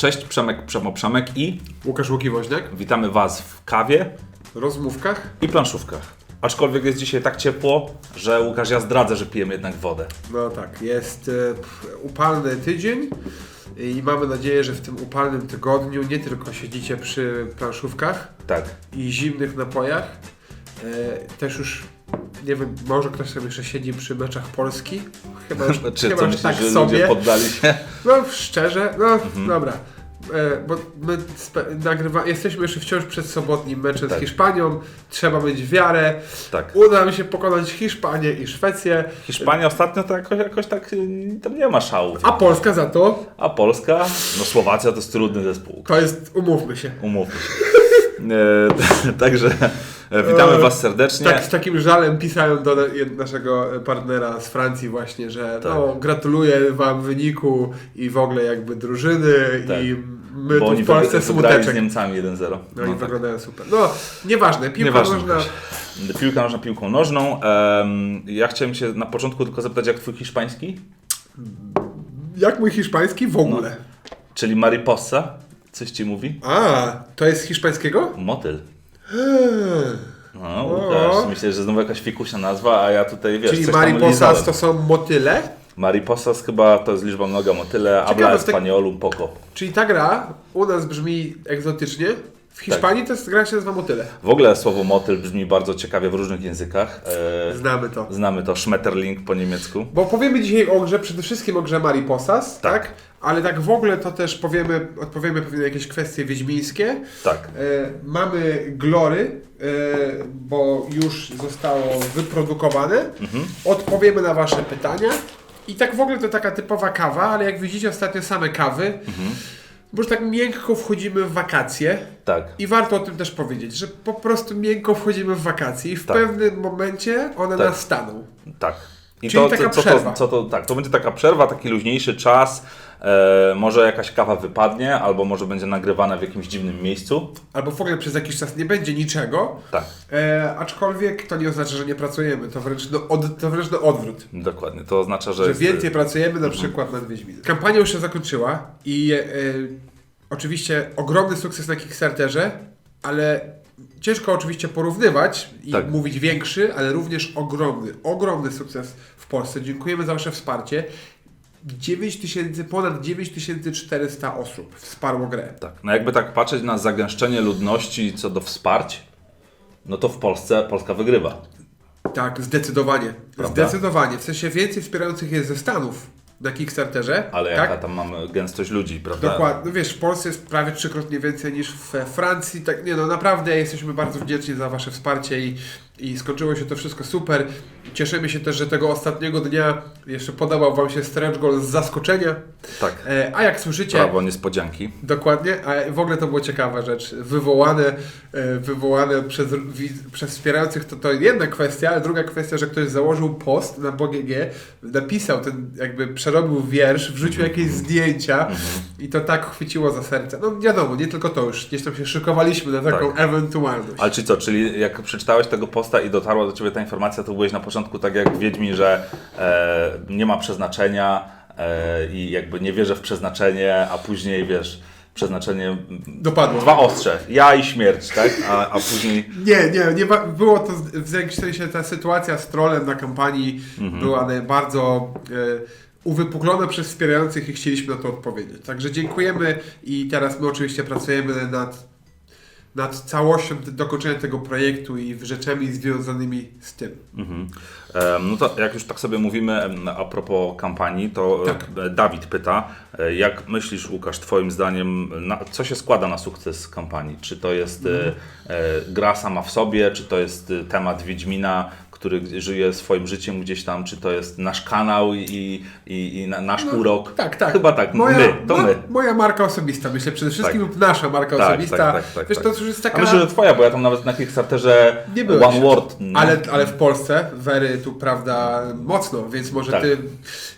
Cześć, Przemek, Przemo Przemek i Łukasz Łuki-Woźniak. witamy Was w kawie Rozmówkach. i planszówkach. Aczkolwiek jest dzisiaj tak ciepło, że Łukasz, ja zdradzę, że pijemy jednak wodę. No tak, jest e, upalny tydzień i mamy nadzieję, że w tym upalnym tygodniu nie tylko siedzicie przy planszówkach Tak. i zimnych napojach, e, też już, nie wiem, może ktoś sobie jeszcze siedzi przy meczach Polski. Chyba już, Czy chyba już myślisz, tak że ludzie sobie. poddali się? No szczerze, no Mhm. dobra. E, bo my spe- nagrywa, jesteśmy jeszcze wciąż przed sobotnim meczem Tak. z Hiszpanią. Trzeba mieć wiarę. Tak. Uda nam się pokonać Hiszpanię i Szwecję. Hiszpania ostatnio to jakoś, jakoś tak y, tam nie ma szału. A Polska za to, A Polska? No Słowacja to jest trudny zespół. to jest, umówmy się. Umówmy się. E, Także witamy E, Was serdecznie. Tak, z takim żalem pisałem do naszego partnera z Francji właśnie, że Tak. no, gratuluję Wam wyniku i w ogóle jakby drużyny Tak. i my Bo tu w Polsce wygrali z smuteczek. Niemcami 1-0. No, i tak. wyglądają super. No, nieważne, piłka Nieważne, nożna. Piłka nożna piłką nożną. Em, ja chciałem się na początku tylko zapytać, jak twój hiszpański? Jak mój hiszpański w ogóle? Czyli mariposa? Coś ci mówi? A, to jest hiszpańskiego? Motyl. No, Łukasz, myślę, że znowu jakaś fikusia nazwa, a ja tutaj, wiesz, Czyli coś tam mariposas lizałem. to są motyle? Mariposas chyba to jest liczba mnoga motyle, Ciekawe, habla w tak- españolum poco. Czyli ta gra u nas brzmi egzotycznie, w Hiszpanii to jest gra się nazywa motyle. W ogóle słowo motyl brzmi bardzo ciekawie w różnych językach. E, Znamy to. znamy to Schmetterling po niemiecku. Bo powiemy dzisiaj o grze, przede wszystkim o grze Mariposas, tak? Tak. Ale tak w ogóle to też powiemy, odpowiemy pewnie na jakieś kwestie wiedźmińskie. Tak. E, mamy glory, e, bo już zostało wyprodukowane. Mhm. Odpowiemy na Wasze pytania. I tak w ogóle to taka typowa kawa, ale jak widzicie ostatnio same kawy, Mhm. bo już tak miękko wchodzimy w wakacje. Tak. I warto o tym też powiedzieć, że po prostu miękko wchodzimy w wakacje i w Tak. pewnym momencie one Tak. nastaną. Tak. I Czyli to, taka co, przerwa. To, co to, tak, to będzie taka przerwa, taki luźniejszy czas. E, może jakaś kawa wypadnie, albo może będzie nagrywana w jakimś dziwnym miejscu. Albo w ogóle przez jakiś czas nie będzie niczego, Tak, e, aczkolwiek to nie oznacza, że nie pracujemy. To wręcz, no, od, to wręcz na odwrót. dokładnie. To oznacza, że. Że jest- więcej pracujemy na przykład nad Wiedźminem. Kampania już się zakończyła i e, oczywiście ogromny sukces na Kickstarterze, ale ciężko oczywiście porównywać i Tak. mówić większy, ale również ogromny, ogromny sukces w Polsce. Dziękujemy za Wasze wsparcie. 9 tysięcy, ponad 9400 osób wsparło grę. Tak. No jakby tak patrzeć na zagęszczenie ludności co do wsparć, no to w Polsce Polska wygrywa. Tak, zdecydowanie. Prawda? Zdecydowanie. W sensie więcej wspierających jest ze Stanów na Kickstarterze. Ale tak? jaka tam mamy gęstość ludzi, prawda? Dokładnie. No wiesz, w Polsce jest prawie trzykrotnie więcej niż we Francji. Tak, nie no, naprawdę jesteśmy bardzo wdzięczni za Wasze wsparcie i, i skończyło się to wszystko super. Cieszymy się też, że tego ostatniego dnia jeszcze podobał Wam się stretch goal z zaskoczenia. Tak. E, a jak słyszycie, Prawo niespodzianki. Dokładnie, a w ogóle to była ciekawa rzecz. Wywołane, e, wywołane przez, wi- przez wspierających to, to jedna kwestia, ale druga kwestia, że ktoś założył post na BGG, napisał ten, jakby przerobił wiersz, wrzucił jakieś zdjęcia i to tak chwyciło za serce. No wiadomo, nie tylko to już, gdzieś tam się szykowaliśmy na taką Tak. ewentualność. Ale czy co, czyli jak przeczytałeś tego posta i dotarła do Ciebie ta informacja, to byłeś na początku tak jak Wiedźmi, że e, nie ma przeznaczenia e, i jakby nie wierzę w przeznaczenie, a później wiesz, przeznaczenie... Dopadło. Dwa ostrze, ja i śmierć, tak? A, a później... Nie, nie, nie było to z- w jakimś sensie ta sytuacja z trolem na kampanii była na- bardzo e, uwypuklona przez wspierających i chcieliśmy na to odpowiedzieć. Także dziękujemy i teraz my oczywiście pracujemy nad, nad całością dokończenia tego projektu i rzeczami związanymi z tym. Mhm. No to jak już tak sobie mówimy a propos kampanii, to Tak. e, Dawid pyta, e, jak myślisz Łukasz, twoim zdaniem, na, co się składa na sukces kampanii? Czy to jest e, Mhm. e, gra sama w sobie, czy to jest e, temat Wiedźmina, który żyje swoim życiem gdzieś tam, czy to jest nasz kanał i, i, i na, nasz urok? Tak, tak. Chyba tak, moja, my, to mo- my. Moja marka osobista, myślę przede wszystkim Tak. nasza marka Tak, osobista. tak, tak, tak, Wiesz, tak. to już jest taka... A myślę, że twoja, bo ja tam nawet na Kickstarterze Nie byłeś. One Word. no. Ale, ale w Polsce wery tu, prawda, mocno, więc może Tak. ty...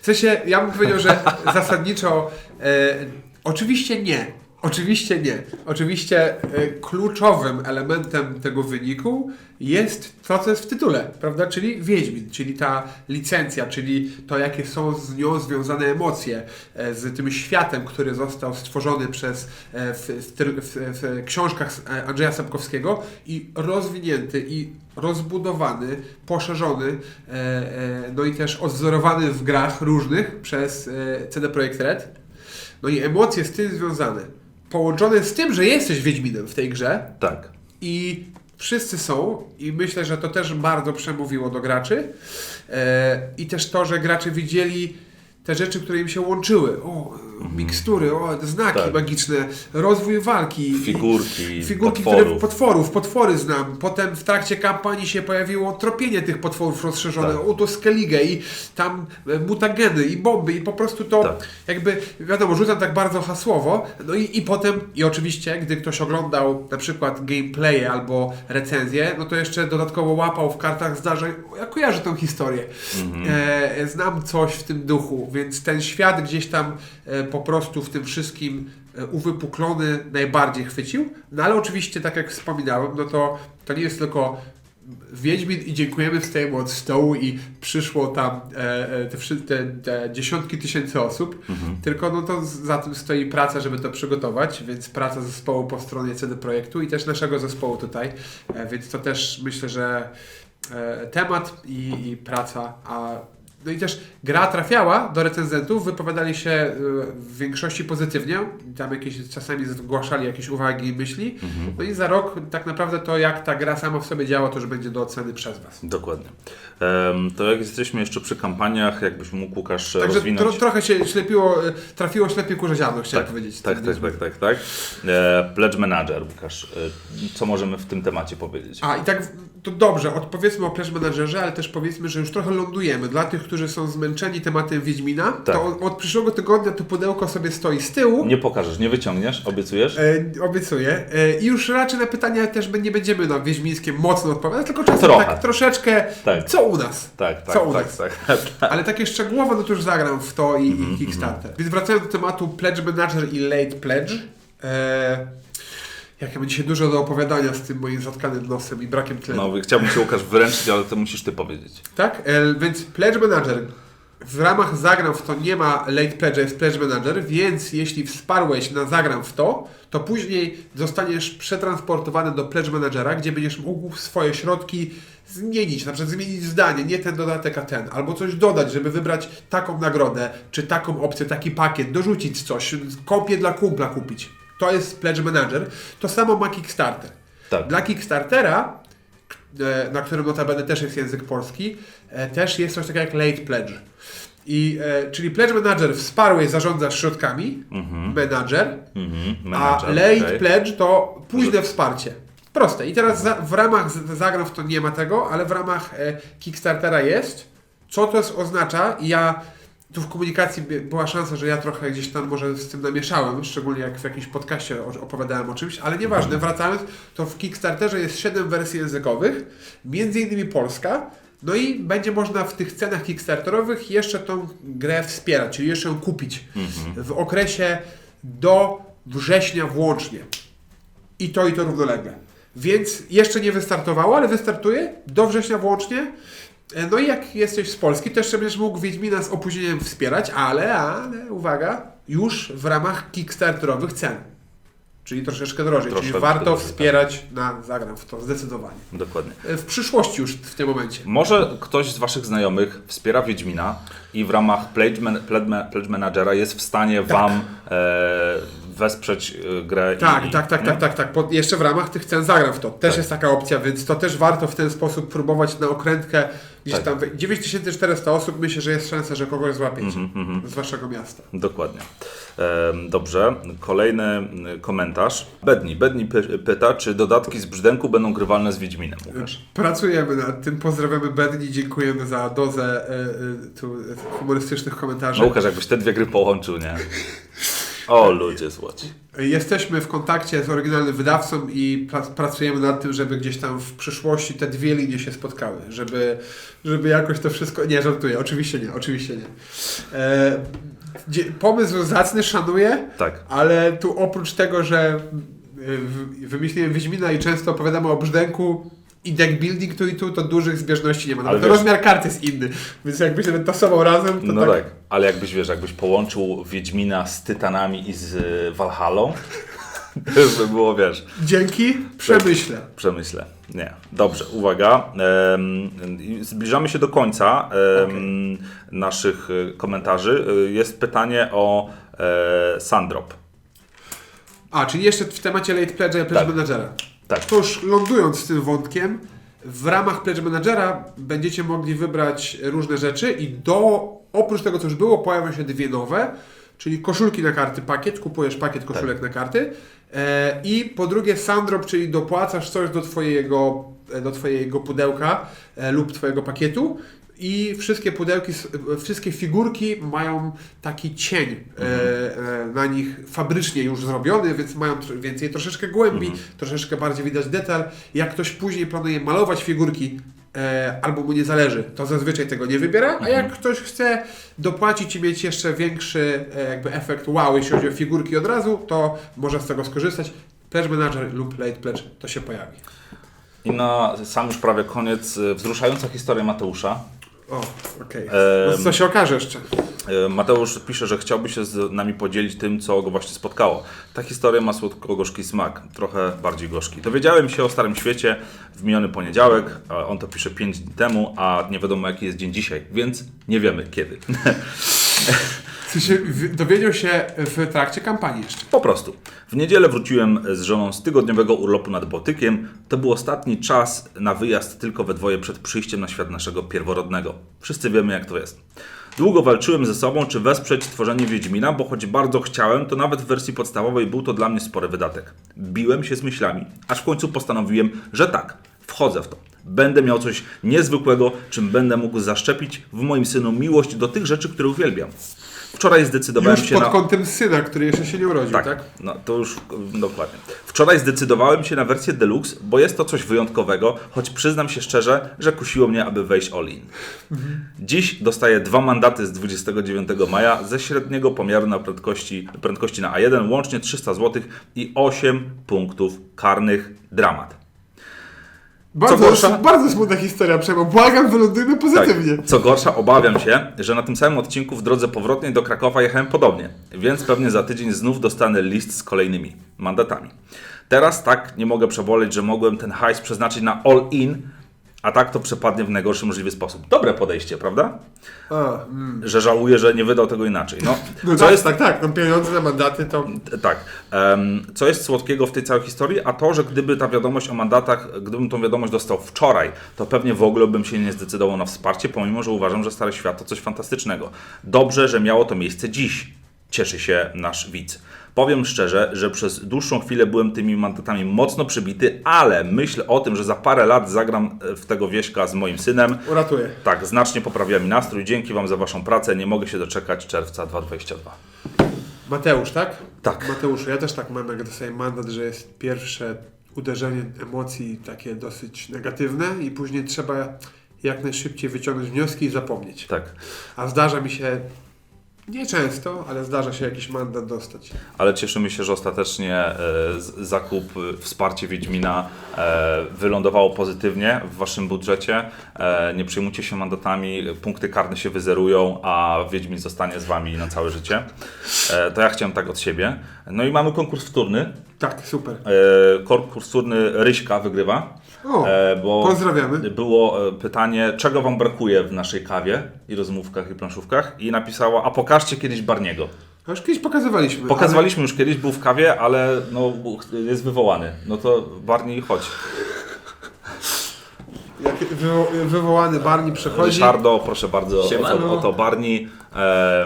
W sensie, ja bym powiedział, że zasadniczo e, oczywiście nie, Oczywiście nie. Oczywiście e, kluczowym elementem tego wyniku jest to, co jest w tytule, prawda? Czyli Wiedźmin, czyli ta licencja, czyli to, jakie są z nią związane emocje, e, z tym światem, który został stworzony przez e, w, w, w, książkach Andrzeja Sapkowskiego i rozwinięty i rozbudowany, poszerzony, no i też odzorowany w grach różnych przez CD Projekt Red. No i emocje z tym związane, połączone z tym, że jesteś Wiedźminem w tej grze Tak. i wszyscy są i myślę, że to też bardzo przemówiło do graczy e, i też to, że gracze widzieli te rzeczy, które im się łączyły. O, mikstury, o, znaki Tak. magiczne, rozwój walki. Figurki, Figurki, potworów. które potworów, potwory znam. Potem w trakcie kampanii się pojawiło tropienie tych potworów rozszerzone, Tak. o to skeligę i tam e, mutageny i bomby i po prostu to Tak. jakby, wiadomo, rzucam tak bardzo hasłowo, no i, i potem, i oczywiście, gdy ktoś oglądał na przykład gameplaye albo recenzję, no to jeszcze dodatkowo łapał w kartach zdarzeń, ja kojarzę tę historię, e, znam coś w tym duchu, więc ten świat gdzieś tam e, po prostu w tym wszystkim e, uwypuklony najbardziej chwycił, no ale oczywiście, tak jak wspominałem, no to, to nie jest tylko Wiedźmin i dziękujemy wstajemy od stołu i przyszło tam e, te, te, te dziesiątki tysięcy osób, tylko no to za tym stoi praca, żeby to przygotować, więc praca zespołu po stronie CD Projektu i też naszego zespołu tutaj, e, więc to też myślę, że e, temat i, i praca, a no i też gra trafiała do recenzentów, wypowiadali się e, w większości pozytywnie, tam jakieś czasami zgłaszali jakieś uwagi i myśli. No i za rok tak naprawdę to jak ta gra sama w sobie działa, to już będzie do oceny przez Was. Dokładnie. Em, to jak jesteśmy jeszcze przy kampaniach, jakbyś mógł Łukasz Także rozwinąć... tro, trochę się ślepiło, e, trafiło ślepie kurze ziarno, chciałem tak, powiedzieć. tak, tak, tak, tak, tak. E, Pledge Manager, Łukasz. E, co możemy w tym temacie powiedzieć? A i tak to dobrze, odpowiedzmy o Pledge Managerze, ale też powiedzmy, że już trochę lądujemy. Dla tych, którzy są zmęczeni tematem Wiedźmina, Tak. to od, przyszłego tygodnia to pudełko sobie stoi z tyłu. Nie pokażesz, nie wyciągniesz, obiecujesz? E, obiecuję. E, I już raczej na pytania też my nie będziemy na Wiedźmińskie mocno odpowiadać, tylko czasem Trochę. tak troszeczkę, Tak. co u nas. Tak, tak, co u tak, nas. tak. Ale takie szczegółowe, no to już zagram w to i, Mhm, i Kickstarter. Więc wracając do tematu Pledge Manager i Late Pledge. E, jak ja mam dzisiaj dużo do opowiadania z tym moim zatkanym nosem i brakiem tlenu. No, chciałbym Cię Łukasz wyręczyć, ale to musisz Ty powiedzieć. Tak? E, więc Pledge Manager. W ramach zagram w to nie ma Late Pledge, jest Pledge Manager, więc jeśli wsparłeś na zagram w to, to później zostaniesz przetransportowany do Pledge Managera, gdzie będziesz mógł swoje środki zmienić, na przykład zmienić zdanie, nie ten dodatek, a ten, albo coś dodać, żeby wybrać taką nagrodę, czy taką opcję, taki pakiet, dorzucić coś, kopię dla kumpla kupić. To jest Pledge Manager. To samo ma Kickstarter. Tak. Dla Kickstartera e, na którym notabene też jest język polski, e, też jest coś takiego jak Late Pledge. I, e, czyli Pledge Manager wsparłeś, zarządzasz środkami, manager, Mhm, a menadżer, Late okej. Pledge to późne wsparcie. Proste. I teraz za, w ramach z- zagram w to nie ma tego, ale w ramach e, Kickstartera jest. Co to jest, oznacza? Ja tu w komunikacji by- była szansa, że ja trochę gdzieś tam może z tym namieszałem, szczególnie jak w jakimś podcaście opowiadałem o czymś, ale nieważne, wracając, to w Kickstarterze jest 7 wersji językowych, między innymi polska, no i będzie można w tych cenach Kickstarterowych jeszcze tą grę wspierać, czyli jeszcze ją kupić w okresie do września włącznie. I to i to równolegle. Więc jeszcze nie wystartowało, ale wystartuje do września włącznie. E, No i jak jesteś z Polski, to jeszcze będziesz mógł Wiedźmina z opóźnieniem wspierać, ale, ale uwaga, już w ramach kickstarterowych cen. Czyli troszeczkę drożej. Troszkę czyli warto drożej, wspierać na zagram w to, zdecydowanie. Dokładnie. E, W przyszłości już w tym momencie. Może ktoś z Waszych znajomych wspiera Wiedźmina i w ramach Pledge, Man, Pledge, Ma- Pledge Managera jest w stanie Wam e, wesprzeć e, grę. Tak, i, tak, tak, tak, tak, tak. Pod, jeszcze w ramach tych cen zagram w to. Też Tak. jest taka opcja, więc to też warto w ten sposób próbować na okrętkę gdzieś Tak. tam. 9400 osób, myślę, że jest szansa, że kogoś złapiecie Mhm, z waszego miasta. Dokładnie. Dobrze. Kolejny mm, komentarz. Bedni. Bedni py- pyta, czy dodatki z brzdęku będą grywalne z Wiedźminem, Łukasz? Pracujemy nad tym, pozdrawiamy Bedni, dziękujemy za dozę e, e, tu, humorystycznych komentarzy. No Łukasz, jakbyś te dwie gry połączył, nie? O, ludzie złoci. Jesteśmy w kontakcie z oryginalnym wydawcą i pra- pracujemy nad tym, żeby gdzieś tam w przyszłości te dwie linie się spotkały, żeby, żeby jakoś to wszystko... Nie, żartuję, oczywiście nie, oczywiście nie. E, pomysł zacny, szanuję, Tak. ale tu oprócz tego, że wymyśliłem Wiedźmina i często opowiadamy o brzdęku i deck building tu i tu, to dużych zbieżności nie ma. Nawet wiesz- rozmiar karty jest inny, więc jakbyś nawet tasował razem, to No tak. tak... ale jakbyś wiesz, jakbyś połączył Wiedźmina z Tytanami i z y, Valhallą, to już by było, wiesz, Dzięki, przemyślę. przemyślę. Nie. Dobrze, uwaga. Em, i zbliżamy się do końca em, naszych y, komentarzy. Y, Jest pytanie o e, Sandrop. A, czyli jeszcze w temacie Late Pledge'a i Pledge Tak. Managera. Tak. To już lądując z tym wątkiem, w ramach Pledge Managera będziecie mogli wybrać różne rzeczy i do, oprócz tego co już było, pojawią się dwie nowe, czyli koszulki na karty pakiet, kupujesz pakiet koszulek Tak. na karty e, i po drugie Sandrop, czyli dopłacasz coś do twojego, e, do twojego pudełka e, lub twojego pakietu i wszystkie pudełki, wszystkie figurki mają taki cień e, e, na nich fabrycznie już zrobiony, więc mają więcej troszeczkę głębi, troszeczkę bardziej widać detal. Jak ktoś później planuje malować figurki e, albo mu nie zależy, to zazwyczaj tego nie wybiera, a jak ktoś chce dopłacić i mieć jeszcze większy jakby efekt wow, jeśli chodzi o figurki od razu, to może z tego skorzystać. Pledge Manager lub Late Pledge to się pojawi. I na sam już prawie koniec wzruszająca historia Mateusza. O, okej. Em, No, co się okaże jeszcze? Mateusz pisze, że chciałby się z nami podzielić tym, co go właśnie spotkało. Ta historia ma słodko-gorzki smak, trochę bardziej gorzki. Dowiedziałem się o Starym Świecie w miniony poniedziałek, on to pisze 5 dni temu, a nie wiadomo jaki jest dzień dzisiaj, więc nie wiemy kiedy. Sensie, w- dowiedział się w trakcie kampanii jeszcze. Po prostu. W niedzielę wróciłem z żoną z tygodniowego urlopu nad Bałtykiem. To był ostatni czas na wyjazd tylko we dwoje przed przyjściem na świat naszego pierworodnego. Wszyscy wiemy jak to jest. Długo walczyłem ze sobą, czy wesprzeć tworzenie Wiedźmina, bo choć bardzo chciałem, to nawet w wersji podstawowej był to dla mnie spory wydatek. Biłem się z myślami, aż w końcu postanowiłem, że tak, wchodzę w to. Będę miał coś niezwykłego, czym będę mógł zaszczepić w moim synu miłość do tych rzeczy, które uwielbiam. Wczoraj zdecydowałem Już się pod na... kątem syna, który jeszcze się nie urodził, tak? Tak, no to już dokładnie. Wczoraj zdecydowałem się na wersję deluxe, bo jest to coś wyjątkowego, choć przyznam się szczerze, że kusiło mnie, aby wejść all in. Dziś dostaję dwa mandaty z 29 maja ze średniego pomiaru na prędkości, prędkości na A1, łącznie 300 zł i 8 punktów karnych. Dramat. Bardzo, gorsza? bardzo smutna historia, Przemo. Błagam, wylądujmy pozytywnie. Tak. Co gorsza, obawiam się, że na tym samym odcinku w drodze powrotnej do Krakowa jechałem podobnie, więc pewnie za tydzień znów dostanę list z kolejnymi mandatami. Teraz tak nie mogę przeboleć, że mogłem ten hajs przeznaczyć na all in, a tak to przepadnie w najgorszy możliwy sposób. Dobre podejście, prawda? A, mm. Że żałuję, że nie wydał tego inaczej. No, No co tak, jest tak, tak. No pieniądze na mandaty to... tak. Em, co jest słodkiego w tej całej historii? A to, że gdyby ta wiadomość o mandatach, gdybym tą wiadomość dostał wczoraj, to pewnie w ogóle bym się nie zdecydował na wsparcie, pomimo, że uważam, że Stary Świat to coś fantastycznego. Dobrze, że miało to miejsce dziś. Cieszy się nasz widz. Powiem szczerze, że przez dłuższą chwilę byłem tymi mandatami mocno przybity, ale myślę o tym, że za parę lat zagram e, w tego wieśka z moim synem. Uratuje. Tak, znacznie poprawia mi nastrój. Dzięki Wam za Waszą pracę. Nie mogę się doczekać czerwca 2022. Mateusz, tak? Tak. Mateuszu, ja też tak mam, jak dostaję mandat, że jest pierwsze uderzenie emocji takie dosyć negatywne i później trzeba jak najszybciej wyciągnąć wnioski i zapomnieć. Tak. A zdarza mi się, nie często, ale zdarza się jakiś mandat dostać. Ale cieszymy się, że ostatecznie e, zakup, e, wsparcie Wiedźmina e, wylądowało pozytywnie w Waszym budżecie. E, nie przejmujcie się mandatami, punkty karne się wyzerują, a Wiedźmin zostanie z Wami na całe życie. E, to ja chciałem tak od siebie. No i mamy konkurs wtórny. Tak, super. E, konkurs wtórny Ryśka wygrywa. O, E, bo pozdrawiamy. Było e, pytanie, czego Wam brakuje w naszej kawie i rozmówkach i planszówkach i napisała, a pokażcie kiedyś Barniego. A już kiedyś pokazywaliśmy. Pokazywaliśmy już kiedyś, był w kawie, ale no, jest wywołany. No to Barney chodź. Ale jak wywo wywołany Barney przechodzi Ryszardo, proszę bardzo, Siemano. oto, oto Barney. E,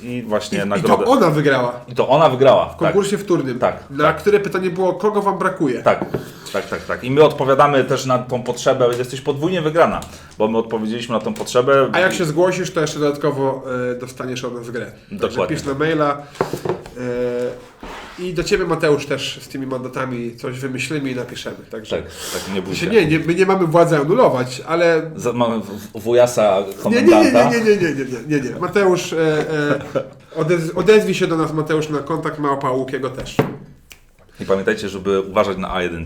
I właśnie i to nagrodę. ona wygrała I to ona wygrała. w konkursie wtórnym. Tak, Na tak. które pytanie było, kogo wam brakuje? Tak, tak, tak, tak, tak. I my odpowiadamy też na tą potrzebę. Jesteś podwójnie wygrana, bo my odpowiedzieliśmy na tą potrzebę. A jak się zgłosisz, to jeszcze dodatkowo e, dostaniesz od nas grę. Także Dokładnie. pisz na maila. E, I do Ciebie Mateusz też z tymi mandatami coś wymyślimy i napiszemy. Także Tak, tak nie bój się się. nie, nie, my nie mamy władzy anulować, ale Za- Mamy w- wujasa nie, nie, nie, komendanta. nie, nie, nie, nie, nie, nie, nie. Mateusz, e, e, odez, odezwij się do nas Mateusz na kontakt małpa Łukiego też. I pamiętajcie, żeby uważać na A1.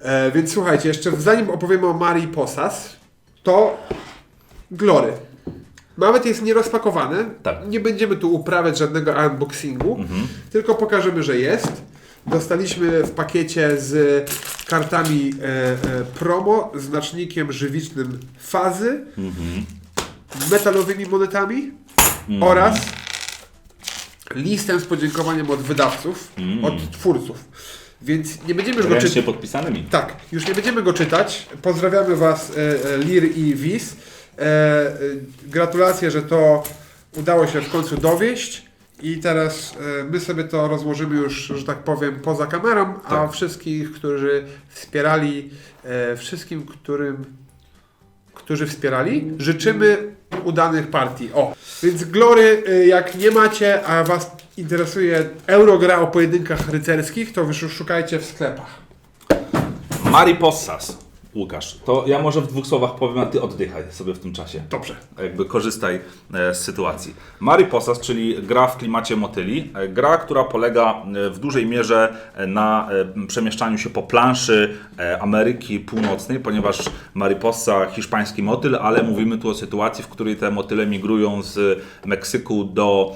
E, więc słuchajcie, jeszcze zanim opowiemy o Marii Posas, to Glory. Nawet jest nierozpakowany. Tak. Nie będziemy tu uprawiać żadnego unboxingu, tylko pokażemy, że jest. Dostaliśmy w pakiecie z kartami e, e, promo, znacznikiem żywicznym fazy, metalowymi monetami oraz listem z podziękowaniem od wydawców, od twórców. Więc nie będziemy już go czytać. Podpisanymi. Tak, już nie będziemy go czytać. Pozdrawiamy Was, e, e, Lir i Wiz. E, e, gratulacje, że to udało się w końcu dowieść. I teraz e, my sobie to rozłożymy już, że tak powiem, poza kamerą, a Tak. wszystkich, którzy wspierali, e, wszystkim, którym, którzy wspierali, życzymy udanych partii. O, więc Glory, jak nie macie, a Was interesuje Eurogra o pojedynkach rycerskich, to wy szukajcie w sklepach. Maripossas. Łukasz, to ja może w dwóch słowach powiem, a ty oddychaj sobie w tym czasie. Dobrze. Jakby korzystaj e, z sytuacji. Mariposas, czyli gra w klimacie motyli. E, Gra, która polega e, w dużej mierze na przemieszczaniu się po planszy Ameryki Północnej, ponieważ Mariposa hiszpański motyl, ale mówimy tu o sytuacji, w której te motyle migrują z Meksyku do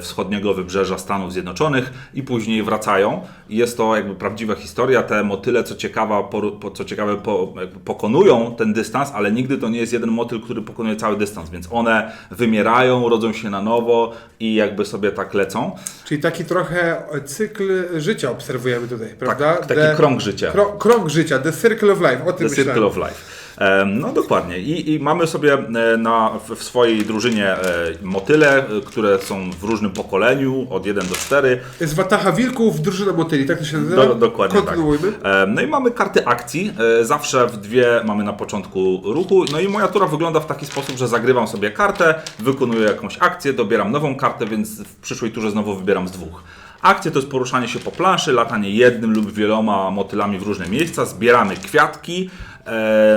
wschodniego wybrzeża Stanów Zjednoczonych i później wracają. I Jest to jakby prawdziwa historia. Te motyle, co, ciekawa, co ciekawe, po, jakby pokonują ten dystans, ale nigdy to nie jest jeden motyl, który pokonuje cały dystans, więc one wymierają, rodzą się na nowo i jakby sobie tak lecą. Czyli taki trochę cykl życia obserwujemy tutaj, prawda? Tak, taki The- krąg życia. Krą- krąg życia, the circle of life, o tym The myślałem. Circle of Life. No dokładnie. I, I mamy sobie e, na, w, swojej drużynie e, motyle, e, które są w różnym pokoleniu, od 1 do 4. Z Wataha Wilków, drużyna motyli, tak to się nazywa? Do, dokładnie Kontynuujmy. tak. No i mamy karty akcji. Zawsze w dwie mamy na początku ruchu. No i moja tura wygląda w taki sposób, że zagrywam sobie kartę, wykonuję jakąś akcję, dobieram nową kartę, więc w przyszłej turze znowu wybieram z dwóch. Akcje to jest poruszanie się po planszy, latanie jednym lub wieloma motylami w różne miejsca, zbieramy kwiatki.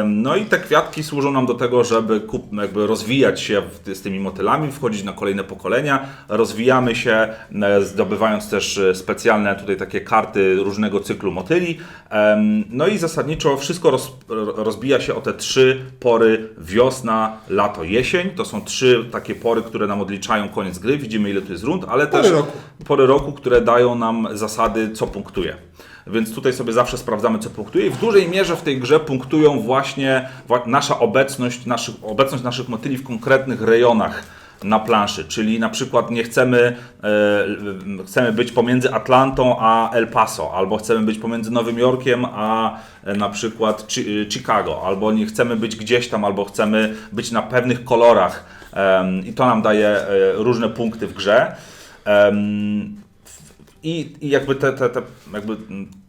No i te kwiatki służą nam do tego, żeby kup, jakby rozwijać się z tymi motylami, wchodzić na kolejne pokolenia. Rozwijamy się, e, zdobywając też e, specjalne tutaj takie karty różnego cyklu motyli. No i zasadniczo wszystko roz, rozbija się o te trzy pory wiosna, lato, jesień. To są trzy takie pory, które nam odliczają koniec gry. Widzimy ile tu jest rund, ale Pory też roku. pory roku, które dają nam zasady, co punktuje. Więc tutaj sobie zawsze sprawdzamy, co punktuje i w dużej mierze w tej grze punktują właśnie nasza obecność, naszych, obecność naszych motyli w konkretnych rejonach na planszy, czyli na przykład nie chcemy, e, chcemy być pomiędzy Atlantą a El Paso, albo chcemy być pomiędzy Nowym Jorkiem a e, na przykład Chi- Chicago, albo nie chcemy być gdzieś tam, albo chcemy być na pewnych kolorach em, i to nam daje e, różne punkty w grze. Em, i, I jakby te, te, te, jakby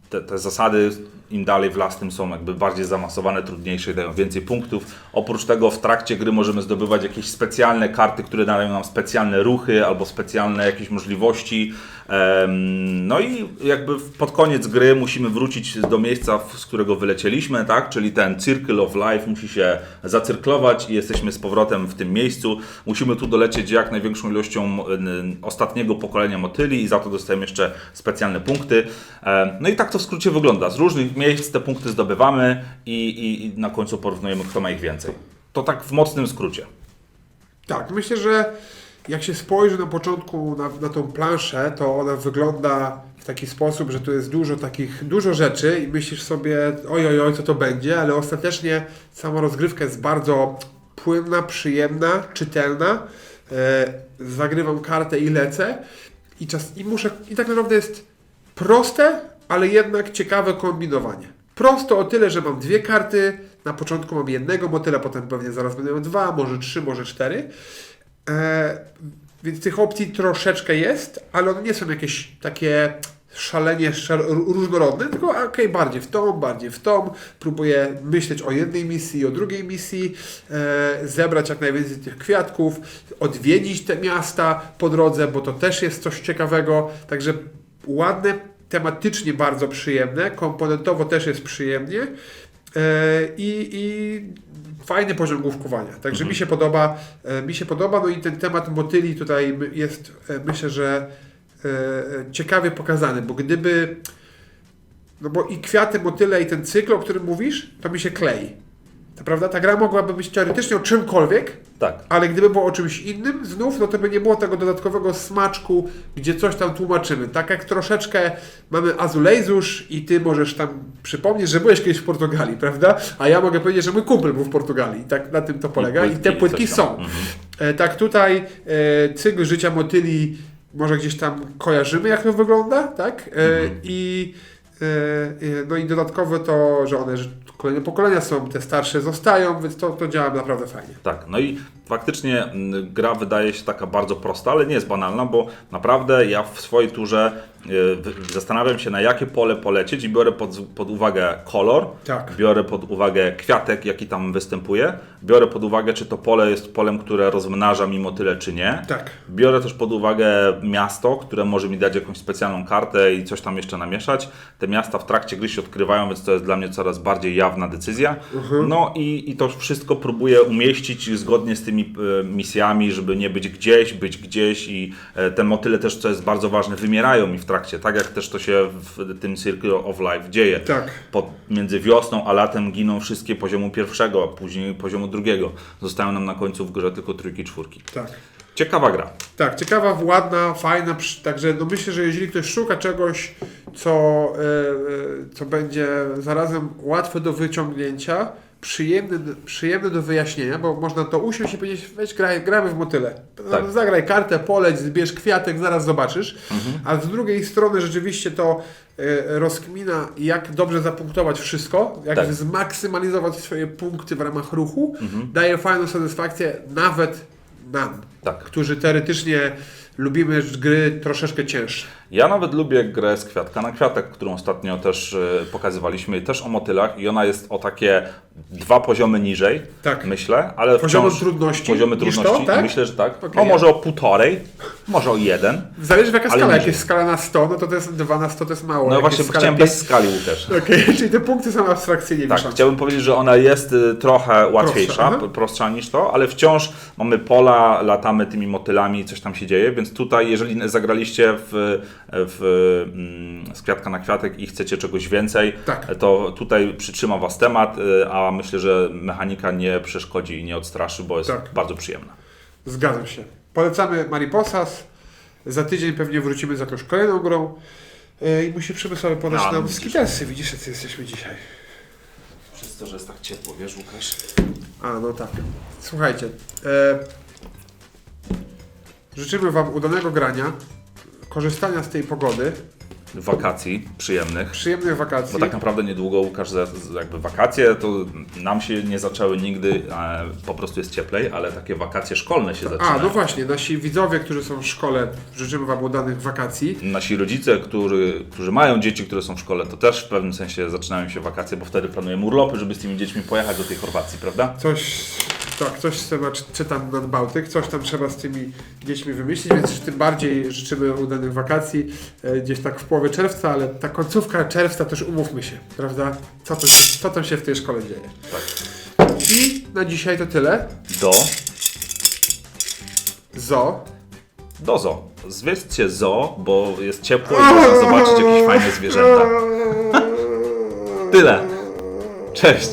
te, te zasady im dalej w las, tym są jakby bardziej zaawansowane, trudniejsze i dają więcej punktów. Oprócz tego w trakcie gry możemy zdobywać jakieś specjalne karty, które dają nam specjalne ruchy albo specjalne jakieś możliwości. No i jakby pod koniec gry musimy wrócić do miejsca, z którego wylecieliśmy, tak? Czyli ten Circle of Life musi się zacyrklować i jesteśmy z powrotem w tym miejscu. Musimy tu dolecieć jak największą ilością ostatniego pokolenia motyli i za to dostajemy jeszcze specjalne punkty. No i tak to w skrócie wygląda. Z różnych miejsc te punkty zdobywamy i, i, i na końcu porównujemy, kto ma ich więcej. To tak w mocnym skrócie. Tak, myślę, że jak się spojrzy na początku na, na tą planszę, to ona wygląda w taki sposób, że tu jest dużo takich, dużo rzeczy i myślisz sobie, oj, oj, oj, co to będzie, ale ostatecznie sama rozgrywka jest bardzo płynna, przyjemna, czytelna. E, zagrywam kartę i lecę i, czas, i muszę, i tak naprawdę jest proste, ale jednak ciekawe kombinowanie. Prosto o tyle, że mam dwie karty, na początku mam jednego motyla, potem pewnie zaraz będę miał dwa, może trzy, może cztery. E, więc tych opcji troszeczkę jest, ale one nie są jakieś takie szalenie różnorodne, tylko okej, bardziej w tą, bardziej w tą. Próbuję myśleć o jednej misji, o drugiej misji, e, zebrać jak najwięcej tych kwiatków, odwiedzić te miasta po drodze, bo to też jest coś ciekawego. Także ładne, tematycznie bardzo przyjemne, komponentowo też jest przyjemnie i, i fajny poziom główkowania. Także mi się podoba, e, mi się podoba, no i ten temat motyli tutaj jest, e, myślę, że e, e, ciekawie pokazany, bo gdyby no bo i kwiaty, motyle i ten cykl, o którym mówisz, to mi się klei. Prawda? Ta gra mogłaby być teoretycznie o czymkolwiek, Tak. ale gdyby było o czymś innym, znów, no to by nie było tego dodatkowego smaczku, gdzie coś tam tłumaczymy. Tak jak troszeczkę mamy Azulejusz i ty możesz tam przypomnieć, że byłeś kiedyś w Portugalii, prawda? A ja mogę powiedzieć, że mój kumpel był w Portugalii. Tak na tym to polega. I, te płytki są. Mhm. E, tak tutaj e, cykl życia motyli może gdzieś tam kojarzymy, jak to wygląda, tak? E, I e, e, no i dodatkowo to, że one, kolejne pokolenia są, te starsze zostają, więc to, to działa naprawdę fajnie. Tak, no i faktycznie mm, gra wydaje się taka bardzo prosta, ale nie jest banalna, bo naprawdę ja w swojej turze zastanawiam się na jakie pole polecieć i biorę pod, pod uwagę kolor, Tak. biorę pod uwagę kwiatek, jaki tam występuje, biorę pod uwagę, czy to pole jest polem, które rozmnaża mimo tyle, czy nie. Tak. Biorę też pod uwagę miasto, które może mi dać jakąś specjalną kartę i coś tam jeszcze namieszać. Te miasta w trakcie gry się odkrywają, więc to jest dla mnie coraz bardziej jawna decyzja. No i, i to wszystko próbuję umieścić zgodnie z tymi e, misjami, żeby nie być gdzieś, być gdzieś i e, te motyle też, co jest bardzo ważne, wymierają mi w trakcie, tak jak też to się w tym Circle of Life dzieje. Tak. Pod, między wiosną a latem giną wszystkie poziomu pierwszego, a później poziomu drugiego. Zostają nam na końcu w grze tylko trójki, czwórki. Tak. Ciekawa gra. Tak, ciekawa, ładna, fajna, także no myślę, że jeżeli ktoś szuka czegoś, co, e, co będzie zarazem łatwe do wyciągnięcia, przyjemne, przyjemne do wyjaśnienia, bo można to usiąść i powiedzieć, weź graj, gramy w motyle. Tak. Zagraj kartę, poleć, zbierz kwiatek, zaraz zobaczysz. A z drugiej strony rzeczywiście to e, rozkmina, jak dobrze zapunktować wszystko, jak Tak. zmaksymalizować swoje punkty w ramach ruchu, daje fajną satysfakcję nawet nam Tak. którzy teoretycznie lubimy gry troszeczkę cięższe. Ja nawet lubię grę z kwiatka na kwiatek, którą ostatnio też e, pokazywaliśmy też o motylach i ona jest o takie dwa poziomy niżej, Tak. myślę, ale wciąż trudności poziomy niż to, trudności tak? myślę, że tak. Okej, no może o półtorej, może o jeden. Zależy w jaka skala. Jak jest skala na 100, no to to jest 2 na 100 to jest mało. No Jak właśnie, chciałem 5 bez skali Łukasz. Okej, czyli te punkty są abstrakcyjnie Tak, wiszą. chciałbym powiedzieć, że ona jest y, trochę łatwiejsza, aha. p- prostsza niż to, ale wciąż mamy pola, latamy tymi motylami, coś tam się dzieje, więc tutaj, jeżeli zagraliście w, w mm, z kwiatka na kwiatek i chcecie czegoś więcej, Tak. to tutaj przytrzyma Was temat, y, a myślę, że mechanika nie przeszkodzi i nie odstraszy, bo jest Tak. bardzo przyjemna. Zgadzam się. Polecamy Mariposas. Za tydzień pewnie wrócimy z jakąś kolejną grą. Yy, I musi Przemysławy podać No, nam widzisz. skitelsy. Widzisz, jacy jesteśmy dzisiaj. Przez to, że jest tak ciepło, wiesz Łukasz? A, no tak. Słuchajcie. E, życzymy Wam udanego grania, korzystania z tej pogody, Wakacji przyjemnych. przyjemnych wakacji. Bo tak naprawdę niedługo Łukasz, z- jakby wakacje to nam się nie zaczęły nigdy, e, po prostu jest cieplej, ale takie wakacje szkolne się zaczynają. A, no właśnie, nasi widzowie, którzy są w szkole, życzymy Wam udanych wakacji. Nasi rodzice, którzy, którzy mają dzieci, które są w szkole, to też w pewnym sensie zaczynają się wakacje, bo wtedy planujemy urlopy, żeby z tymi dziećmi pojechać do tej Chorwacji, prawda? Coś, tak, coś trzeba, czy- czytam nad Bałtyk, coś tam trzeba z tymi dziećmi wymyślić, więc tym bardziej życzymy udanych wakacji e, gdzieś tak w połowie czerwca, ale ta końcówka czerwca też umówmy się, prawda? Co, to, co tam się w tej szkole dzieje. Tak. I na dzisiaj to tyle. Do, Zo. dozo. Zwiedźcie zoo, bo jest ciepło i można zobaczyć jakieś fajne zwierzęta. Tyle. Cześć.